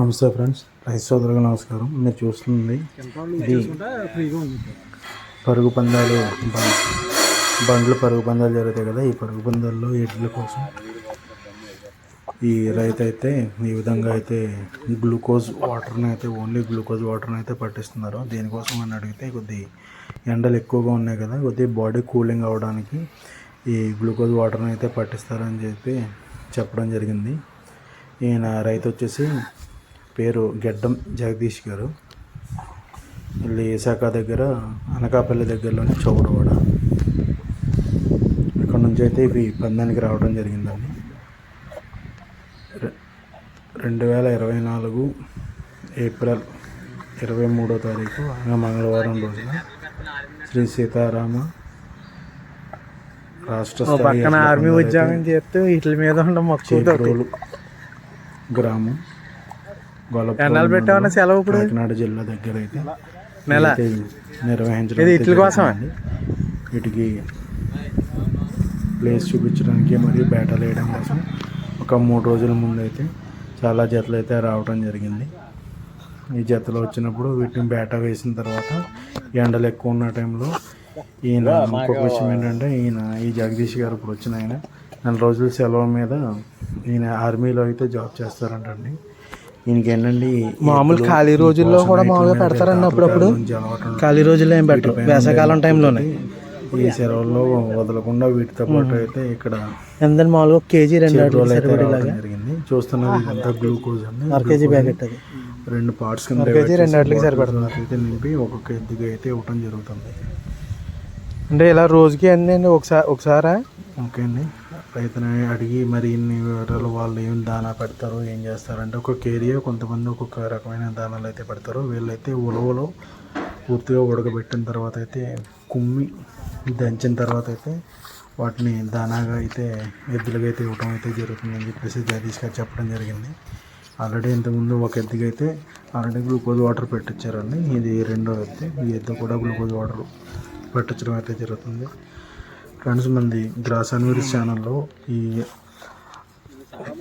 నమస్తే ఫ్రెండ్స్ రైతు సోదరులకు నమస్కారం. మీరు చూస్తుంది ఇది పరుగు పందాలు బండ్లు పరుగు పందాలు జరుగుతాయి కదా ఈ పరుగు పందాల్లో ఎడ్ల కోసం ఈ రైతు అయితే ఈ విధంగా అయితే గ్లూకోజ్ వాటర్ని అయితే ఓన్లీ గ్లూకోజ్ వాటర్ని అయితే పట్టిస్తున్నారు. దీనికోసం అని అడిగితే కొద్ది ఎండలు ఎక్కువగా ఉన్నాయి కదా కొద్ది బాడీ కూలింగ్ అవ్వడానికి ఈ గ్లూకోజ్ వాటర్ని అయితే పట్టిస్తారని చెప్పి చెప్పడం జరిగింది. ఈయన రైతు వచ్చేసి పేరు గెడ్డం జగదీష్ గారు. వీళ్ళు విశాఖ దగ్గర అనకాపల్లి దగ్గరలోని చౌడవాడ ఇక్కడ నుంచి అయితే ఇవి పందానికి రావడం జరిగిందండి. రెండు వేల ఇరవై నాలుగు ఏప్రిల్ ఇరవై మూడో తారీఖు అనగా మంగళవారం రోజున శ్రీ సీతారామ రాష్ట్ర పక్కన ఆర్మీ ఉద్యోగం చేస్తూ వీటి మీద ఉన్న మక్కువతో చేబ్రోలు గ్రామం. ఎన్నాళ్ళు పెట్టామన్న మండలం, సెలవు ఇప్పుడు? కాకినాడ జిల్లా దగ్గర అయితే నెల నిర్వహించడం ఇది ఇట్ల కోసమా? వీటికి ప్లేస్ చూపించడానికి మరియు బేటలు వేయడం కోసం ఒక మూడు రోజుల ముందు అయితే చాలా జతలు అయితే రావడం జరిగింది. ఈ జతలు వచ్చినప్పుడు వీటిని బేట వేసిన తర్వాత ఎండలు ఎక్కువ ఉన్న టైంలో ఈయన ఇంకొక విషయం ఏంటంటే ఈయన ఈ జగదీష్ గారు ఇప్పుడు వచ్చిన ఆయన నెల రోజుల సెలవు మీద ఈయన ఆర్మీలో అయితే జాబ్ చేస్తారంటండి. ఈయనకి ఏంటండి మామూలు ఖాళీ రోజుల్లో కూడా మామూలుగా పెడతారండి అప్పుడప్పుడు. ఖాళీ రోజుల్లో ఏం పెట్టరు. వేసవకాలం టైంలోనే. ఈ సెలవుల్లో వదలకుండా వీటితో పాటు అయితే ఇక్కడ ఎంత మామూలుగా ఒక కేజీ రెండు జరిగింది. చూస్తున్నది ఇదంతా గ్లూకోజ్ అండి అర కేజీ ప్యాకెట్ అది. రెండు పార్ట్స్ కింద రెండు అట్లకి సరిపడుతుంది. అయితే నింపి ఒక్కొక్క ఎద్దుగా అయితే ఇవ్వటం జరుగుతుంది. అంటే ఇలా రోజుకి అన్ని అండి? ఒకసారి ఒకసారా? ఓకే అండి. రైతుని అడిగి మరి ఇన్ని వివరాలు వాళ్ళు ఏం దానా పెడతారు ఏం చేస్తారంటే ఒక ఏరియా కొంతమంది ఒక్కొక్క రకమైన దానాలు అయితే పెడతారు. వీళ్ళైతే ఉలవలో పూర్తిగా ఉడకబెట్టిన తర్వాత అయితే కుమ్మి దంచిన తర్వాత అయితే వాటిని దానాగా అయితే ఎద్దులుగా అయితే ఇవ్వడం అయితే జరుగుతుందని చెప్పేసి జగదీష్ గారు చెప్పడం జరిగింది. ఆల్రెడీ ఇంతకుముందు ఒక ఎద్దుకి అయితే ఆల్రెడీ గ్లూకోజ్ వాటర్ పెట్టించారండి ఇది రెండో ఎద్దు. ఈ ఎద్దు కూడా గ్లూకోజ్ వాటర్. పట్టించడం అయితే జరుగుతుంది. ఫ్రెండ్స్ మంది గ్రాస్ అన్వీర్స్ ఛానల్లో ఈ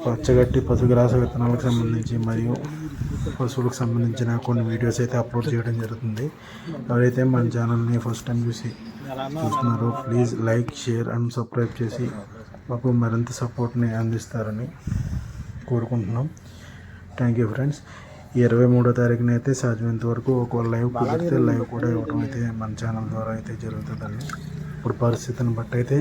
పచ్చగట్టి పశు గ్రాస విత్తనాలకు సంబంధించి మరియు పశువులకు సంబంధించిన కొన్ని వీడియోస్ అయితే అప్లోడ్ చేయడం జరుగుతుంది. ఎవరైతే మన ఛానల్ని ఫస్ట్ టైం చూసి చూస్తున్నారో please like share and subscribe చేసి మాకు మరింత సపోర్ట్ని అందిస్తారని కోరుకుంటున్నాం. Thank you friends. ఇరవై మూడో తారీఖున అయితే సాధ్యమైనంత వరకు ఒక లైవ్ కుదిరితే లైవ్ కూడా ఇవ్వడం అయితే మన ఛానల్ ద్వారా అయితే జరుగుతుందండి. ఇప్పుడు పరిస్థితిని బట్టి అయితే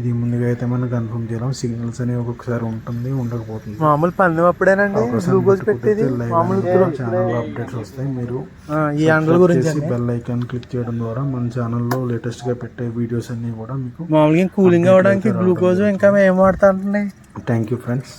ఇది ముందుగా అయితే మనం కన్ఫర్మ్ చేయడం సిగ్నల్స్ అనేవి ఒక్కొక్కసారి ఉంటుంది ఉండకపోతుంది. మామూలు పందెం అప్పుడేనండి? గ్లూకోజ్ పెట్టేది మామూలు ఛానల్ అప్డేట్స్ వస్తాయి. మీరు ఈ అండల గురించి బెల్ ఐకాన్ క్లిక్ చేయడం ద్వారా మన ఛానల్లో లేటెస్ట్గా పెట్టే వీడియోస్ అన్నీ కూడా మీకు మామూలుగా కూలింగ్ అవ్వడానికి గ్లూకోజ్ ఇంకా ఏం వాడతా అండి థ్యాంక్ యూ ఫ్రెండ్స్